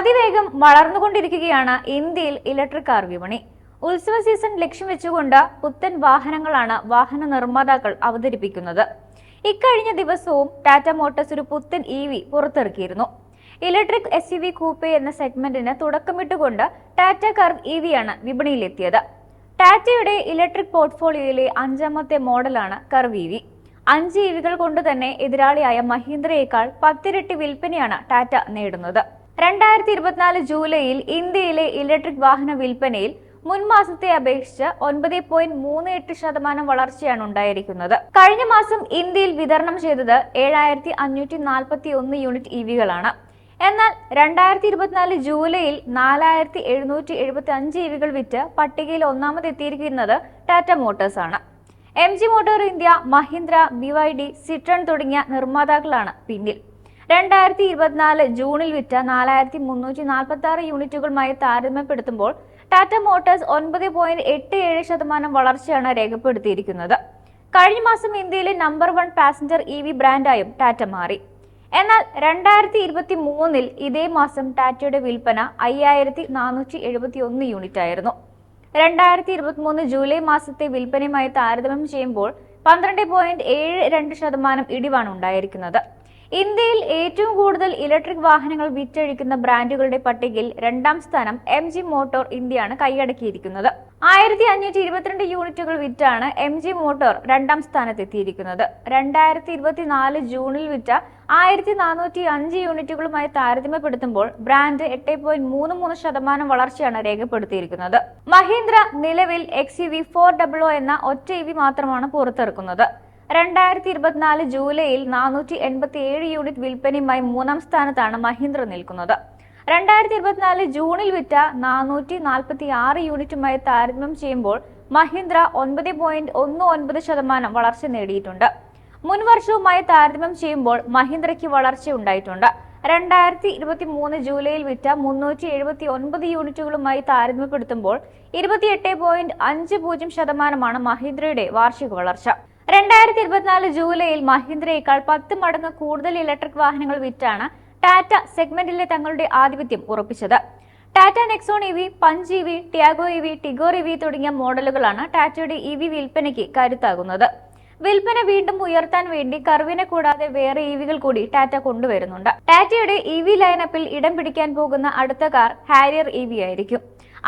അതിവേഗം വളർന്നുകൊണ്ടിരിക്കുകയാണ് ഇന്ത്യയിൽ electric car വിപണി. ഉത്സവ സീസൺ ലക്ഷ്യം വെച്ചുകൊണ്ട് പുത്തൻ വാഹനങ്ങളാണ് വാഹന നിർമ്മാതാക്കൾ അവതരിപ്പിക്കുന്നത്. ഇക്കഴിഞ്ഞ ദിവസവും ടാറ്റ മോട്ടോഴ്സ് ഒരു പുത്തൻ E V പുറത്തിറക്കിയിരുന്നു. Electric S U V coupe എന്ന സെഗ്മെന്റിന് തുടക്കമിട്ടുകൊണ്ട് ടാറ്റ കർവ് ഇ വിയാണ് വിപണിയിലെത്തിയത്. ടാറ്റയുടെ ഇലക്ട്രിക് പോർട്ട്ഫോളിയോയിലെ അഞ്ചാമത്തെ മോഡലാണ് കർവ് ഇ വി. അഞ്ച് ഇവികൾ കൊണ്ട് തന്നെ എതിരാളിയായ മഹീന്ദ്രയേക്കാൾ പത്തിരട്ടി വിൽപ്പനയാണ് ടാറ്റ നേടുന്നത്. രണ്ടായിരത്തി ഇരുപത്തിനാല് ജൂലൈയിൽ ഇന്ത്യയിലെ ഇലക്ട്രിക് വാഹന വിൽപ്പനയിൽ മുൻ മാസത്തെ അപേക്ഷിച്ച് ഒൻപത് പോയിന്റ് മൂന്ന് എട്ട് ശതമാനം വളർച്ചയാണ് ഉണ്ടായിരിക്കുന്നത്. കഴിഞ്ഞ മാസം ഇന്ത്യയിൽ വിതരണം ചെയ്തത് ഏഴായിരത്തി അഞ്ഞൂറ്റി നാൽപ്പത്തി ഒന്ന് യൂണിറ്റ് ഇവികളാണ് എന്നാൽ രണ്ടായിരത്തി ഇരുപത്തിനാല് ജൂലൈയിൽ നാലായിരത്തി എഴുന്നൂറ്റി എഴുപത്തി അഞ്ച് ഇവികൾ വിറ്റ് പട്ടികയിൽ ഒന്നാമതെത്തിയിരിക്കുന്നത് ടാറ്റ മോട്ടോഴ്സ് ആണ്. M G Motor India Mahindra B Y D Citroen തുടങ്ങിയ നിർമ്മാതാക്കളാണ് പിന്നിൽ. രണ്ടായിരത്തി ഇരുപത്തിനാല് ജൂണിൽ വിറ്റ നാലായിരത്തി മുന്നൂറ്റി നാൽപ്പത്തി ആറ് യൂണിറ്റുകളുമായി താരതമ്യപ്പെടുത്തുമ്പോൾ ടാറ്റ മോട്ടോഴ്സ് ഒൻപത് പോയിന്റ് എട്ട് ഏഴ് ശതമാനം വളർച്ചയാണ് രേഖപ്പെടുത്തിയിരിക്കുന്നത്. കഴിഞ്ഞ മാസം ഇന്ത്യയിലെ number one passenger E V ബ്രാൻഡായും Tata മാറി. എന്നാൽ രണ്ടായിരത്തി ഇരുപത്തി മൂന്നിൽ ഇതേ മാസം ടാറ്റയുടെ വിൽപ്പന അയ്യായിരത്തി നാനൂറ്റി എഴുപത്തി ഒന്ന് യൂണിറ്റ് ആയിരുന്നു രണ്ടായിരത്തി ഇരുപത്തി മൂന്ന് ജൂലൈ മാസത്തെ വിൽപ്പനയുമായി താരതമ്യം ചെയ്യുമ്പോൾ പന്ത്രണ്ട് പോയിന്റ് ഏഴ് രണ്ട് ശതമാനം ഇടിവാണ് ഉണ്ടായിരിക്കുന്നത്. ഇന്ത്യയിൽ ഏറ്റവും കൂടുതൽ ഇലക്ട്രിക് വാഹനങ്ങൾ വിറ്റഴിക്കുന്ന ബ്രാൻഡുകളുടെ പട്ടികയിൽ രണ്ടാം സ്ഥാനം എം ജി മോട്ടോർ ഇന്ത്യയാണ് കൈയടക്കിയിരിക്കുന്നത്. ആയിരത്തി അഞ്ഞൂറ്റി ഇരുപത്തിരണ്ട് യൂണിറ്റുകൾ വിറ്റാണ് എം ജി മോട്ടോർ രണ്ടാം സ്ഥാനത്തെത്തിയിരിക്കുന്നത്. രണ്ടായിരത്തി ഇരുപത്തിനാല് ജൂണിൽ വിറ്റ ആയിരത്തി നാനൂറ്റി അഞ്ച് യൂണിറ്റുകളുമായി താരതമ്യപ്പെടുത്തുമ്പോൾ ബ്രാൻഡ് എട്ട് പോയിന്റ് മൂന്ന് മൂന്ന് ശതമാനം വളർച്ചയാണ് രേഖപ്പെടുത്തിയിരിക്കുന്നത്. മഹീന്ദ്ര നിലവിൽ X U V four double എന്ന ഒറ്റ ഇ വി മാത്രമാണ് പുറത്തിറക്കുന്നത്. രണ്ടായിരത്തി ഇരുപത്തിനാല് ജൂലൈയിൽ നാനൂറ്റി എൺപത്തി ഏഴ് യൂണിറ്റ് വിൽപ്പനയുമായി മൂന്നാം സ്ഥാനത്താണ് മഹീന്ദ്ര നിൽക്കുന്നത്. രണ്ടായിരത്തി ഇരുപത്തിനാല് ജൂണിൽ വിറ്റ നാനൂറ്റി നാൽപ്പത്തി ആറ് യൂണിറ്റുമായി താരതമ്യം ചെയ്യുമ്പോൾ മഹീന്ദ്ര ഒൻപത് പോയിന്റ് ഒന്ന് ഒൻപത് ശതമാനം വളർച്ച നേടിയിട്ടുണ്ട്. മുൻ വർഷവുമായി താരതമ്യം ചെയ്യുമ്പോൾ മഹീന്ദ്രയ്ക്ക് വളർച്ച ഉണ്ടായിട്ടുണ്ട്. രണ്ടായിരത്തി ഇരുപത്തി മൂന്ന് ജൂലൈയിൽ വിറ്റ മുന്നൂറ്റി എഴുപത്തി ഒൻപത് യൂണിറ്റുകളുമായി താരതമ്യപ്പെടുത്തുമ്പോൾ ഇരുപത്തിയെട്ട് പോയിന്റ് അഞ്ച് പൂജ്യം ശതമാനമാണ് മഹീന്ദ്രയുടെ വാർഷിക വളർച്ച. രണ്ടായിരത്തി ഇരുപത്തിനാല് ജൂലൈയിൽ മഹീന്ദ്രയേക്കാൾ പത്ത് മടങ്ങ് കൂടുതൽ ഇലക്ട്രിക് വാഹനങ്ങൾ വിറ്റാണ് ടാറ്റ സെഗ്മെന്റിലെ തങ്ങളുടെ ആധിപത്യം ഉറപ്പിച്ചത്. Tata Nexon E V Punch E V Tiago E V Tigor E V തുടങ്ങിയ മോഡലുകളാണ് ടാറ്റയുടെ ഇ വി വിൽപ്പനയ്ക്ക് കരുത്താകുന്നത്. വിൽപ്പന വീണ്ടും ഉയർത്താൻ വേണ്ടി കർവിനെ കൂടാതെ വേറെ ഇവികൾ വികൾ കൂടി ടാറ്റ കൊണ്ടുവരുന്നുണ്ട്. ടാറ്റയുടെ ഇ വി ലൈനപ്പിൽ ഇടം പിടിക്കാൻ പോകുന്ന അടുത്ത കാർ ഹാരിയർ ഇ വി ആയിരിക്കും.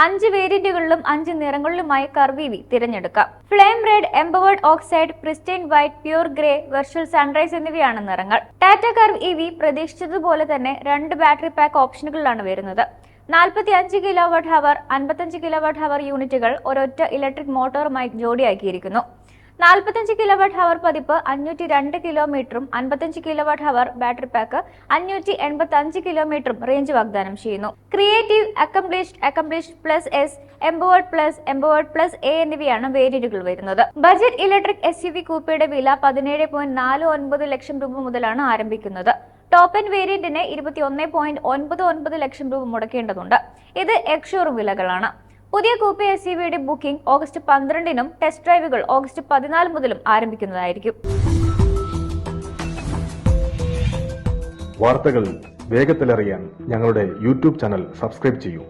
അഞ്ച് വേരിയന്റുകളിലും അഞ്ച് നിറങ്ങളിലുമായി കർവ് ഇ വി തിരഞ്ഞെടുക്കാം. Flame red empowered oxide pristine white pure grey virtual sunrise എന്നിവയാണ് നിറങ്ങൾ. ടാറ്റ കർവ് ഇ വി പ്രതീക്ഷിച്ചതുപോലെ തന്നെ രണ്ട് ബാറ്ററി പാക്ക് ഓപ്ഷനുകളിലാണ് വരുന്നത്. നാൽപ്പത്തി അഞ്ച് കിലോ വാട്ട് ഹവർ അൻപത്തഞ്ച് കിലോ വാട്ട് ഹവർ യൂണിറ്റുകൾ ഒരൊറ്റ ഇലക്ട്രിക് മോട്ടോറുമായി ജോഡിയാക്കിയിരിക്കുന്നു. നാൽപ്പത്തഞ്ച് കിലോ വാട്ട് ഹവർ പതിപ്പ് അഞ്ഞൂറ്റി രണ്ട് കിലോമീറ്ററും അൻപത്തഞ്ച് kilowatt hour battery pack അഞ്ഞൂറ്റി എൺപത്തി അഞ്ച് കിലോമീറ്ററും റേഞ്ച് വാഗ്ദാനം ചെയ്യുന്നു. Creative accomplished accomplished plus S empowered plus empowered plus A എന്നിവയാണ് വേരിയന്റുകൾ വരുന്നത്. Budget electric S U V കൂപ്പയുടെ വില പതിനേഴ് പോയിന്റ് നാല് ഒൻപത് ലക്ഷം രൂപ മുതലാണ് ആരംഭിക്കുന്നത്. ടോപ്പ് എൻ വേരിയന്റിന് ഇരുപത്തി ഒന്ന് പോയിന്റ് ഒൻപത് ഒൻപത് ലക്ഷം രൂപ മുടക്കേണ്ടതുണ്ട്. ഇത് എക്സ്ഷോറും വിലകളാണ്. പുതിയ coupe S U booking August പന്ത്രണ്ടിനും test ഡ്രൈവുകൾ ഓഗസ്റ്റ് പതിനാല് മുതലും ആരംഭിക്കുന്നതായിരിക്കും. വാർത്തകൾ വേഗത്തിലറിയാൻ ഞങ്ങളുടെ യൂട്യൂബ് ചാനൽ സബ്സ്ക്രൈബ് ചെയ്യൂ.